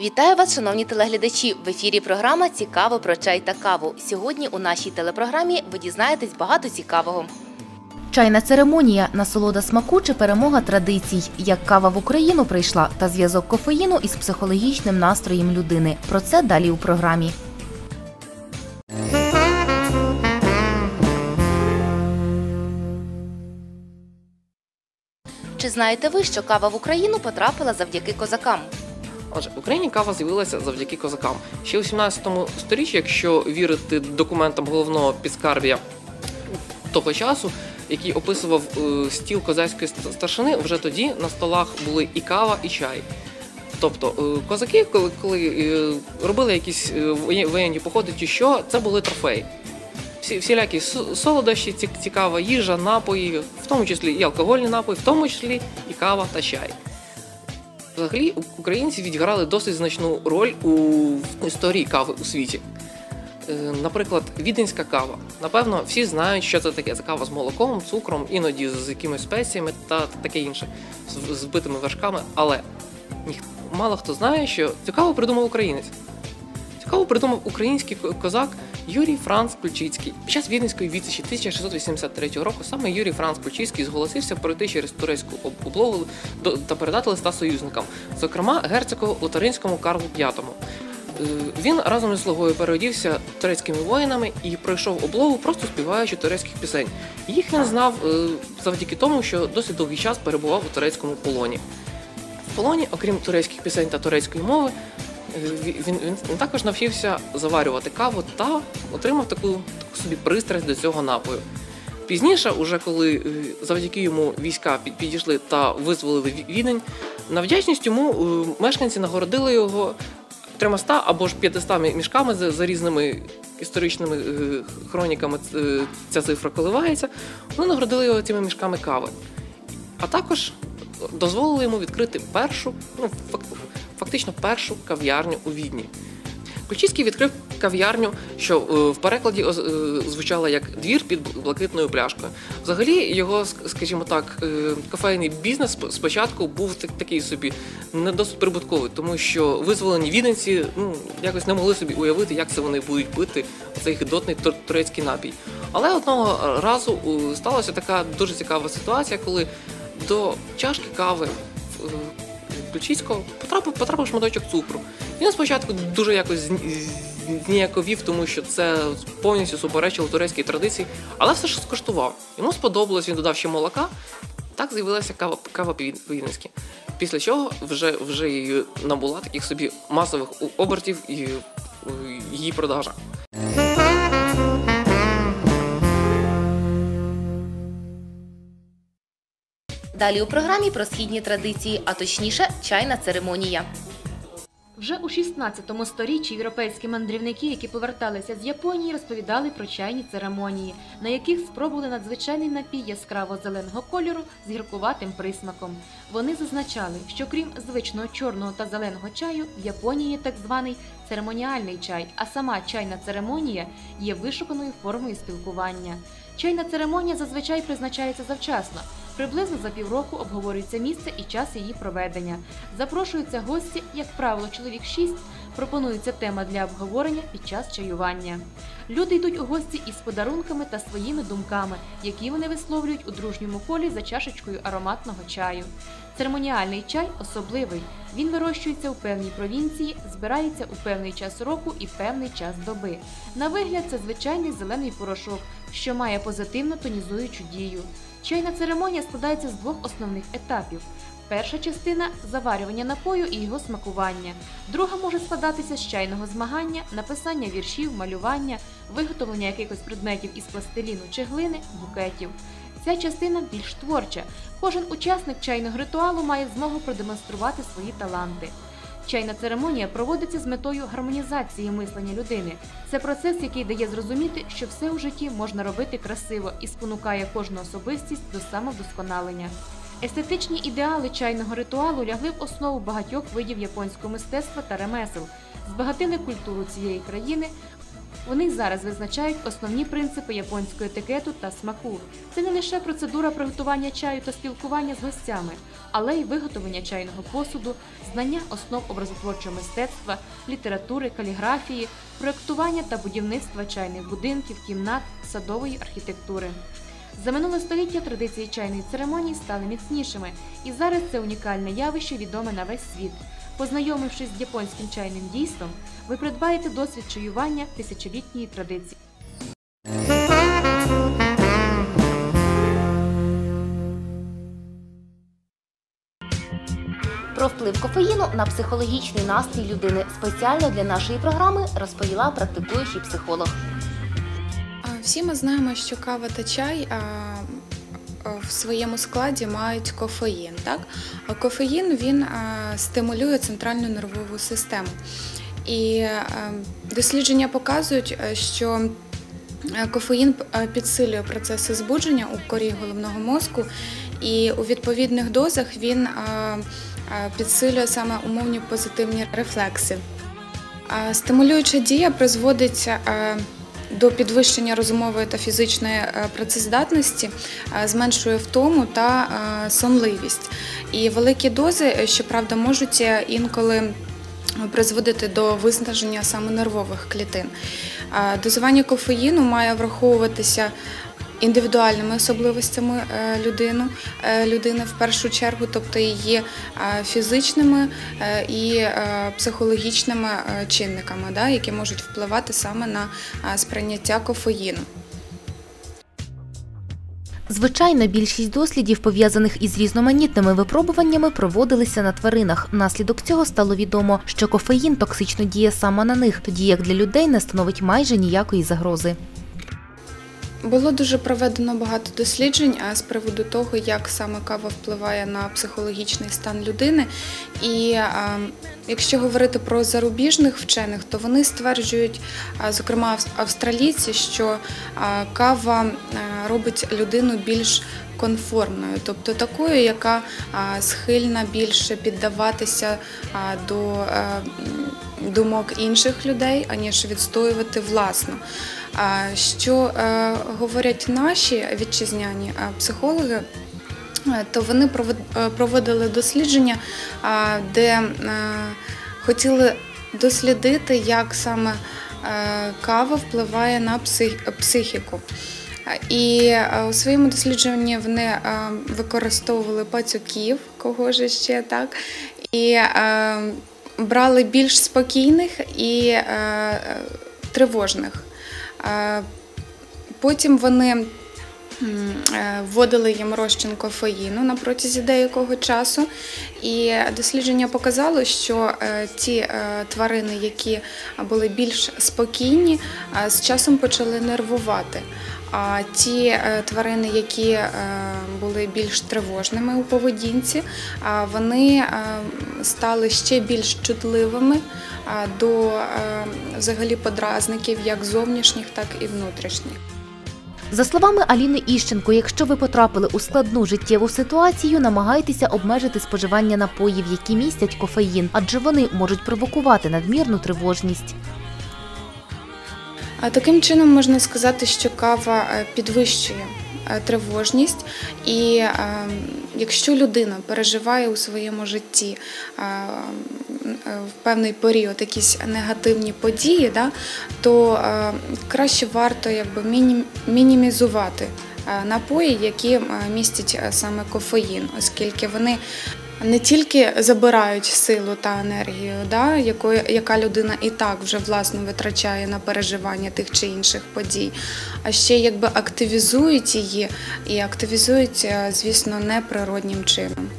Вітаю вас, шановні телеглядачі! В ефірі програма Цікаво про чай та каву. Сьогодні у нашій телепрограмі ви дізнаєтесь багато цікавого. Чайна церемонія, насолода смаку чи перемога традицій. Як кава в Україну прийшла та зв'язок кофеїну із психологічним настроєм людини. Про це далі у програмі. Чи знаєте ви, що кава в Україну потрапила завдяки козакам? Отже, в Україні кава з'явилася завдяки козакам. Ще у 17 сторіччі, якщо вірити документам головного підскарб'я того часу, який описував е, стіл козацької старшини, вже тоді на столах були і кава, і чай. Тобто е, козаки, коли, коли е, робили якісь воєнні походи чи що, це були трофеї. Всі, всілякі солодощі, цікава їжа, напої, в тому числі і алкогольні напої, в тому числі і кава та чай. Взагалі, українці відіграли досить значну роль у історії кави у світі. Е, Наприклад, віденська кава. Напевно, всі знають, що це таке. Це кава з молоком, цукром, іноді з якимись спеціями та таке інше, з збитими вершками. Але мало хто знає, що цю каву придумав українець. Каву придумав український козак Юрій Франц Ключицький. Під час Віденської відсічі 1683 року саме Юрій Франц Ключицький зголосився пройти через турецьку облогу та передати листа союзникам, зокрема герцогу Лотаринському Карлу V. Е, Він разом із слугою переодівся турецькими воїнами і пройшов облогу, просто співаючи турецьких пісень. Їх він знав е, завдяки тому, що досить довгий час перебував у турецькому полоні. В полоні, окрім турецьких пісень та турецької мови, він, він, він також навчився заварювати каву та отримав таку, таку собі пристрасть до цього напою. Пізніше, уже коли е, завдяки йому війська підійшли та визволили Ві- Відень, на вдячність йому е, мешканці нагородили його 300 або ж 500 мішками за, різними історичними е, хроніками. е, Ця цифра коливається. Вони нагородили його цими мішками кави. А також дозволили йому відкрити першу, ну фактично першу кав'ярню у Відні. Ключицький відкрив кав'ярню, що е, в перекладі е, звучала як двір під блакитною пляшкою. Взагалі, його, скажімо так, е, кофейний бізнес спочатку був такий собі не досить прибутковий, тому що визволені віденці ну, якось не могли собі уявити, як це вони будуть пити цей гидотний турецький напій. Але одного разу сталася така дуже цікава ситуація, коли до чашки кави Ключицького потрапив, потрапив шматочок цукру. Він спочатку дуже якось зніяковів, тому що це повністю суперечило турецькій традиції, але все ж скуштував. Йому сподобалось, він додав ще молока. Так з'явилася кава, кава по-віденськи. Після чого вже, вже її набула таких собі масових обертів і її продажа. Далі у програмі про східні традиції, а точніше, чайна церемонія. Вже у 16 сторіччі європейські мандрівники, які поверталися з Японії, розповідали про чайні церемонії, на яких спробували надзвичайний напій яскраво зеленого кольору з гіркуватим присмаком. Вони зазначали, що крім звичного чорного та зеленого чаю, в Японії так званий церемоніальний чай, а сама чайна церемонія є вишуканою формою спілкування. Чайна церемонія зазвичай призначається завчасно. Приблизно за півроку обговорюється місце і час її проведення. Запрошуються гості, як правило, чоловік 6, пропонується тема для обговорення під час чаювання. Люди йдуть у гості із подарунками та своїми думками, які вони висловлюють у дружньому колі за чашечкою ароматного чаю. Церемоніальний чай особливий. Він вирощується у певній провінції, збирається у певний час року і певний час доби. На вигляд це звичайний зелений порошок, що має позитивно тонізуючу дію. Чайна церемонія складається з двох основних етапів. Перша частина заварювання напою і його смакування. Друга може складатися з чайного змагання, написання віршів, малювання, виготовлення якихось предметів із пластиліну чи глини, букетів. Ця частина більш творча. Кожен учасник чайного ритуалу має змогу продемонструвати свої таланти. Чайна церемонія проводиться з метою гармонізації мислення людини. Це процес, який дає зрозуміти, що все у житті можна робити красиво і спонукає кожну особистість до самовдосконалення. Естетичні ідеали чайного ритуалу лягли в основу багатьох видів японського мистецтва та ремесел, збагатили культуру цієї країни. Вони зараз визначають основні принципи японського етикету та смаку. Це не лише процедура приготування чаю та спілкування з гостями, але й виготовлення чайного посуду, знання основ образотворчого мистецтва, літератури, каліграфії, проектування та будівництва чайних будинків, кімнат, садової архітектури. За минуле століття традиції чайної церемонії стали міцнішими, і зараз це унікальне явище відоме на весь світ. Познайомившись з японським чайним дійством, ви придбаєте досвід чаювання тисячолітньої традиції. Про вплив кофеїну на психологічний настрій людини спеціально для нашої програми розповіла практикуючий психолог. Всі ми знаємо, що кава та чай в своєму складі мають кофеїн. Так? А кофеїн він стимулює центральну нервову систему. І дослідження показують, що кофеїн підсилює процеси збудження у корі головного мозку, і у відповідних дозах він підсилює саме умовні позитивні рефлекси. Стимулююча дія призводить до підвищення розумової та фізичної е, працездатності, е, зменшує втому та е, сонливість. І великі дози, щоправда, можуть інколи призводити до виснаження саме нервових клітин. Дозування кофеїну має враховуватися індивідуальними особливостями е, людину, е, людини в першу чергу, тобто її е, фізичними і психологічними чинниками, які можуть впливати саме на сприйняття кофеїну. Звичайно, більшість дослідів, пов'язаних із різноманітними випробуваннями, проводилися на тваринах. Внаслідок цього стало відомо, що кофеїн токсично діє саме на них, тоді як для людей не становить майже ніякої загрози. Було дуже проведено багато досліджень з приводу того, як саме кава впливає на психологічний стан людини. І якщо говорити про зарубіжних вчених, то вони стверджують, зокрема австралійці, що кава робить людину більш конформною, тобто такою, яка схильна більше піддаватися до е, думок інших людей, аніж відстоювати власну. Що е, говорять наші вітчизняні е, психологи, е, то вони проводили дослідження, де хотіли дослідити, як саме кава впливає на псих- психіку. І у своєму дослідженні вони використовували пацюків, кого ж ще так, і брали більш спокійних і тривожних. Потім вони е, вводили їм розчин кофеїну на протязі деякого часу, і дослідження показало, що е, ті е, тварини, які були більш спокійні, з часом почали нервувати. А ті е, тварини, які е, були більш тривожними у поведінці, а вони е, стали ще більш чутливими до е, взагалі подразників, як зовнішніх, так і внутрішніх. За словами Аліни Іщенко, якщо ви потрапили у складну життєву ситуацію, намагайтеся обмежити споживання напоїв, які містять кофеїн, адже вони можуть провокувати надмірну тривожність. Таким чином можна сказати, що кава е, підвищує е, тривожність, і е, якщо людина переживає у своєму житті в певний період якісь негативні події, то краще варто якби мінімізувати напої, які містять саме кофеїн, оскільки вони не тільки забирають силу та енергію, да, якої, яка людина і так вже власно витрачає на переживання тих чи інших подій, а ще якби активізують її і активізують, е, звісно, неприроднім чином.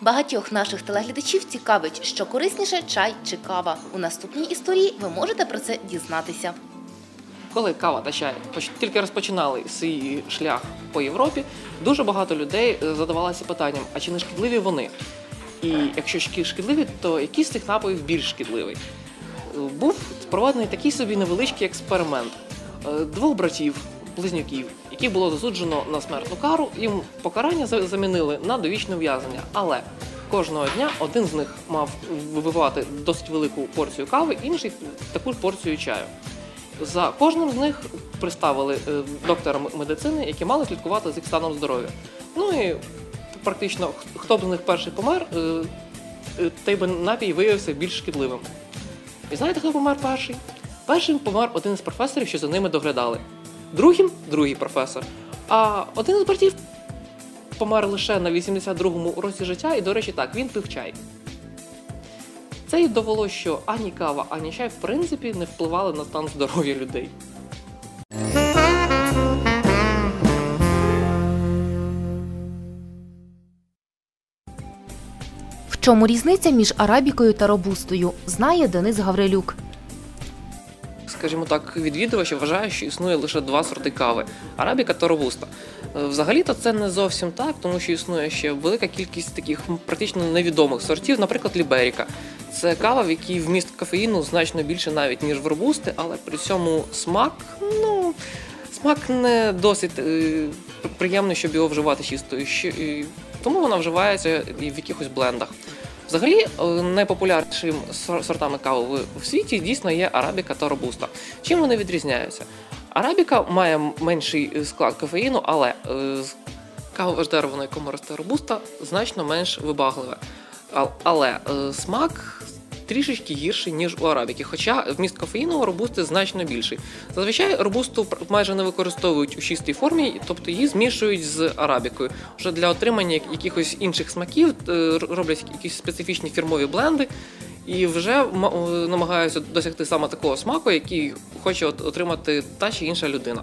Багатьох наших телеглядачів цікавить, що корисніше чай чи кава. У наступній історії ви можете про це дізнатися. Коли кава та чай тільки розпочинали свій шлях по Європі, дуже багато людей е, задавалося питанням, а чи не шкідливі вони? І якщо шкідливі, то який з цих напоїв більш шкідливий? Е, Був проведений такий собі невеличкий експеримент Е, двох братів, близнюків, яких було засуджено на смертну кару. Їм покарання замінили на довічне ув'язнення. Але кожного дня один з них мав вибивати досить велику порцію кави, інший таку ж порцію чаю. За кожним з них приставили е, доктора медицини, які мали слідкувати за їх станом здоров'я. Ну і практично хто б з них перший помер, е, е, той би напій виявився більш шкідливим. І знаєте, хто помер перший? Першим помер один з професорів, що за ними доглядали. Другим другий професор. А один з братів помер лише на 82-му році життя, і, до речі, так, він пив чай. Це й довело, що ані кава, ані чай, в принципі, не впливали на стан здоров'я людей. В чому різниця між арабікою та робустою, знає Денис Гаврилюк. скажімо так, відвідувачі вважає, що існує лише два сорти кави арабіка та робуста. Е, Взагалі-то це не зовсім так, тому що існує ще велика кількість таких практично невідомих сортів, наприклад, ліберіка. Це кава, в якій вміст кофеїну значно більше навіть ніж в робусти, але при цьому смак, ну. Смак не досить е, приємний, щоб його вживати чистою. Тому вона вживається і в якихось блендах. Взагалі, е, найпопулярнішим сортами кави в- світі дійсно є арабіка та робуста. Чим вони відрізняються? Арабіка має менший е, склад кофеїну, але е, з- кавове ж дерево, на якому росте робуста, значно менш вибагливе. Але е, смак трішечки гірший, ніж у арабіки, хоча вміст кофеїну у робусти значно більший. Зазвичай робусту майже не використовують у чистій формі, тобто її змішують з арабікою. Вже для отримання якихось інших смаків е, роблять якісь специфічні фірмові бленди. І вже намагаються досягти саме такого смаку, який хоче отримати та чи інша людина.